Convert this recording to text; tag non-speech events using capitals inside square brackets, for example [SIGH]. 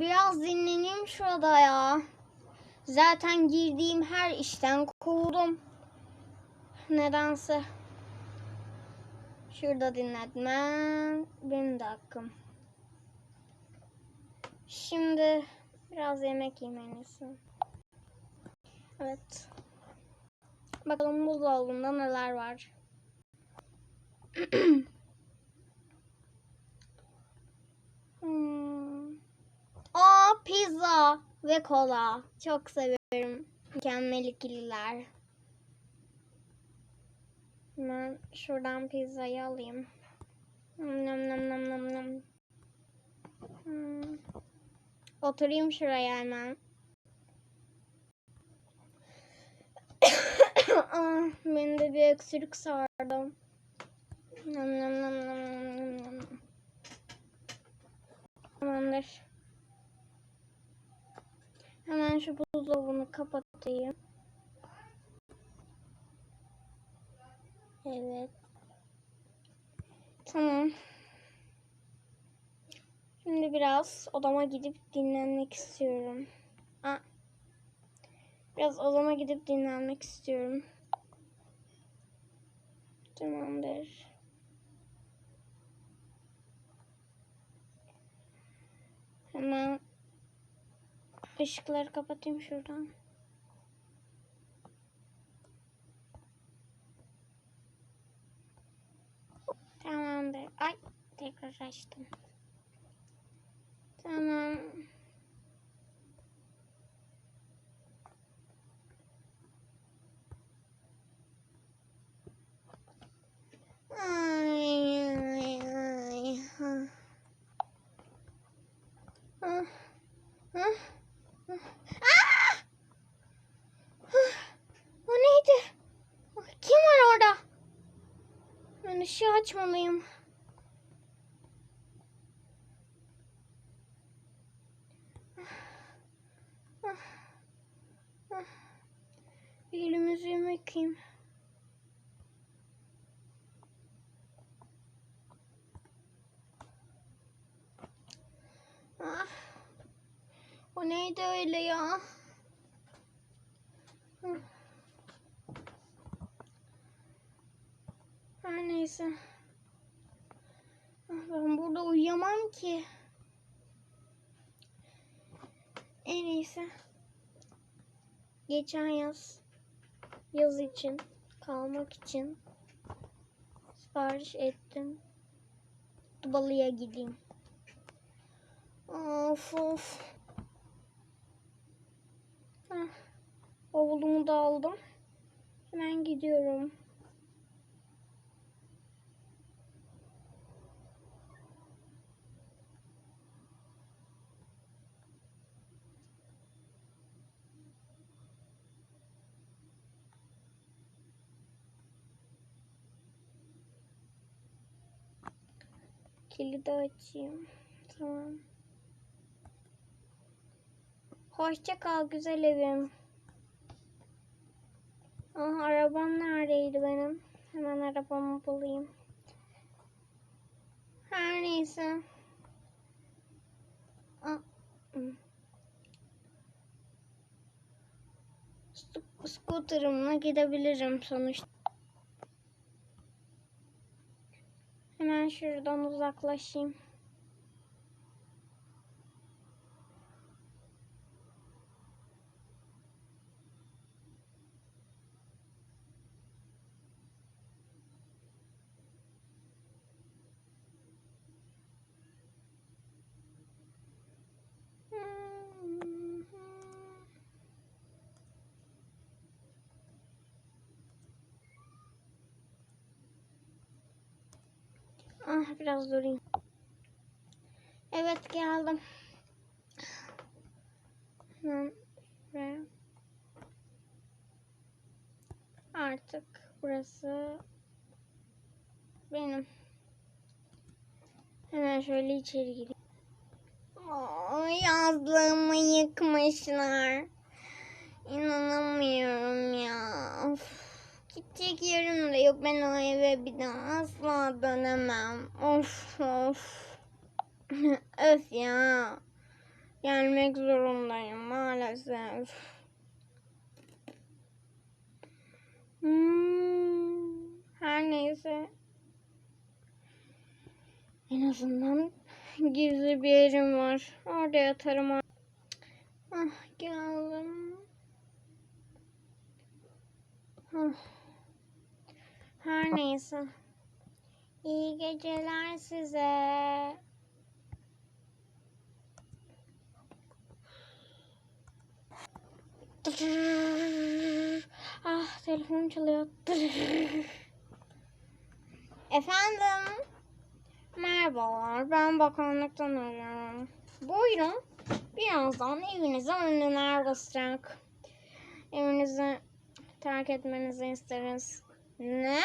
biraz dinleneyim şurada ya. Zaten girdiğim her işten kovuldum. Nedense. Şurada dinletmem benim de hakkım. Şimdi biraz yemek yemelisin. Evet. Bakalım buzdolabında neler var. [CLEARS THROAT] Hmm. Aa ve kola. Çok severim. Mükemmel ikililer. Hemen şuradan pizzayı alayım. Nam nam nam nam nam. Hmm. Oturayım şuraya hemen. [COUGHS] ah, beni de bir öksürük sardı. Nam nam nam nam nam nam. Tamamdır. Hemen şu buzdolabını kapatayım. Evet. Tamam. Şimdi biraz odama gidip dinlenmek istiyorum. Aa. Biraz odama gidip dinlenmek istiyorum. Tamamdır. Hemen ışıkları kapatayım şuradan. Tamamdır. Ay tekrar açtım. Tamam. Ay, ay, ay. Ha. Ah. Ah. Ah. Ah! O neydi? Kim var orada? Ben ışığı açmalıyım. Elimizi yıkayayım. Ah. O neydi öyle ya? Hı. Her neyse. Ah, Ben burada uyuyamam ki. En iyisi. Geçen yaz yaz için kalmak için sipariş ettim. Balıya gideyim. Of of. Heh. Bavulumu da aldım. Hemen gidiyorum. Kilidi açayım. Tamam. Hoşça kal güzel evim. Ah arabam neredeydi benim? Hemen arabamı bulayım. Her neyse. Sk- Scooter'ımla gidebilirim sonuçta. Hemen şuradan uzaklaşayım. Ah biraz durayım. Evet geldim. Hemen. Artık burası benim. Hemen şöyle içeri gireyim. Aa, yazlığımı yıkmışlar. İnanamıyorum ya. Of. Gidecek yerim de yok. Ben o eve bir daha asla dönemem. Of of. [LAUGHS] Öf ya. Gelmek zorundayım maalesef. Hmm, her neyse. En azından gizli bir yerim var. Orada yatarım. Ah geldim. Ah. Her neyse. İyi geceler size. Ah telefon çalıyor. Efendim. Merhabalar. Ben bakanlıktan arıyorum. Buyurun. Birazdan evinize önüne basacak. Evinizi terk etmenizi isteriz. Ne?